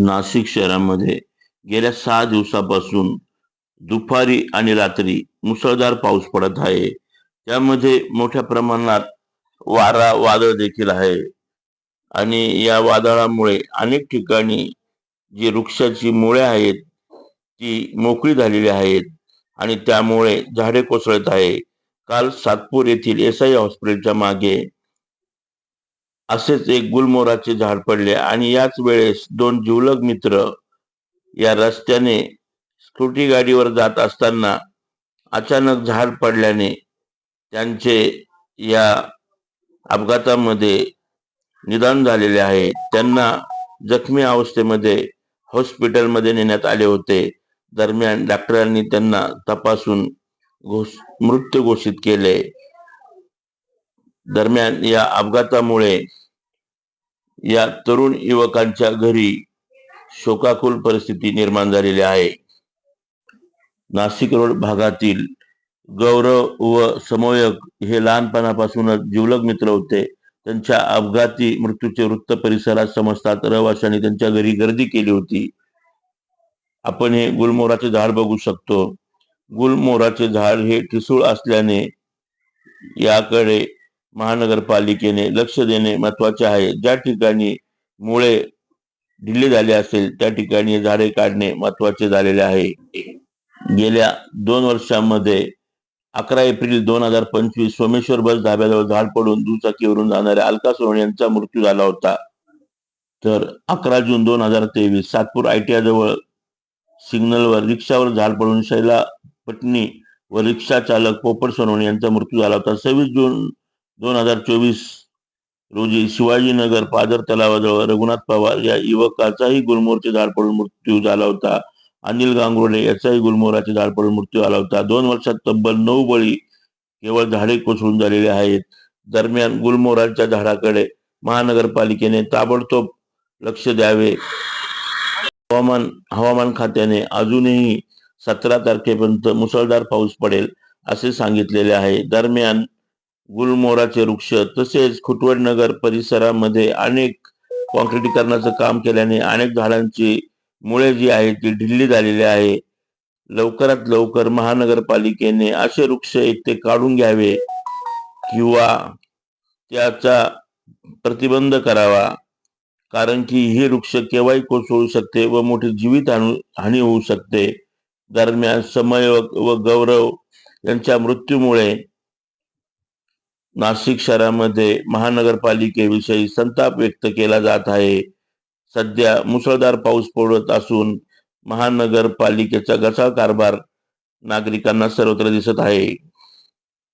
नाशिक शहरामध्ये गेल्या सहा दिवसापासून दुपारी आणि रात्री मुसळधार पाऊस पडत आहे. त्यामध्ये मोठ्या प्रमाणात वारा वादळ देखील आहे. आणि या वादळामुळे अनेक ठिकाणी जी वृक्षाची मुळे आहेत ती मोकळी झालेली आहेत आणि त्यामुळे झाडे कोसळत आहे काल सातपूर येथील एस आय हॉस्पिटलच्या मागे असेच एक गुलमोराचे झाड पडले आणि याच वेळेस दोन जिवलग मित्र या रस्त्याने स्कूटी गाडीवर जात असताना अचानक झाड पडल्याने त्यांचे या अपघातामध्ये निदान झालेले आहे. त्यांना जखमी अवस्थेमध्ये हॉस्पिटलमध्ये नेण्यात आले होते. दरम्यान डॉक्टरांनी त्यांना तपासून घोष मृत्यू घोषित केले. दरम्यान या अपघातामुळे या तरुण युवकांच्या घरी शोकाकुल परिस्थिती निर्माण झालेली आहे. नाशिक रोड भागातील गौरव व समोयक हे लहानपणापासूनच जिवलग मित्र होते. त्यांच्या अपघाती मृत्यूचे वृत्त परिसरात समजतात. रहिवाशांनी त्यांच्या घरी गर्दी केली होती. आपण हे गुलमोराचे झाड बघू शकतो. गुलमोराचे झाड हे ठिसूळ असल्याने याकडे महानगरपालिकेने लक्ष देणे महत्त्वाचे आहे. ज्या ठिकाणी मुळे ढिल्ले झाले असेल त्या ठिकाणी झाडे काढणे महत्त्वाचे झालेले आहे. गेल्या दोन वर्षांमध्ये अकरा एप्रिल दोन हजार पंचवीस सोमेश्वर बस धाब्याजवळ झाड पडून दुचाकीवरून जाणाऱ्या अलका सोहणे यांचा मृत्यू झाला होता. तर अकरा जून दोन हजार तेवीस सातपूर आयटीआय जवळ सिग्नलवर रिक्षावर झाड पडून शैला पत्नी व रिक्षा चालक पोपट सोनवणे यांचा मृत्यू झाला होता. सव्वीस जून दोन हजार चोवीस रोजी शिवाजीनगर पादर तलावाजवळ रघुनाथ पवार या युवकाचाही गुलमोहरचे झाड पडून मृत्यू झाला होता. अनिल गांगुर्डे याचाही गुलमोहराचे झाड पडून मृत्यू आला होता. दोन वर्षात तब्बल नऊ बळी केवळ झाडे कोसळून झालेले आहेत. दरम्यान गुलमोहराच्या झाडाकडे महानगरपालिकेने ताबडतोब लक्ष द्यावे. हवामान हवामान खात्याने अजूनही सतरा तारखेपर्यंत मुसळधार पाऊस पडेल असे सांगितलेले आहे. दरम्यान गुलमोराचे वृक्ष तसेच खुटवड नगर परिसरामध्ये अनेक कॉन्क्रिटीकरणाचं काम केल्याने अनेक झाडांची मुळे जी आहेत ती ढिल्ली झालेली आहे. लवकरात लवकर महानगरपालिकेने असे वृक्ष एक ते काढून घ्यावे किंवा त्याचा प्रतिबंध करावा कारण की ही वृक्ष केव्हाही कोसळू शकते व मोठी जीवित हानी होऊ शकते. दरम्यान समय व गौरव यांच्या मृत्यूमुळे नाशिक शहरामध्ये महानगरपालिकेविषयी संताप व्यक्त केला जात आहे. सध्या मुसळधार पाऊस पडत असून महानगरपालिकेचा घसा कारभार नागरिकांना सर्वत्र दिसत आहे.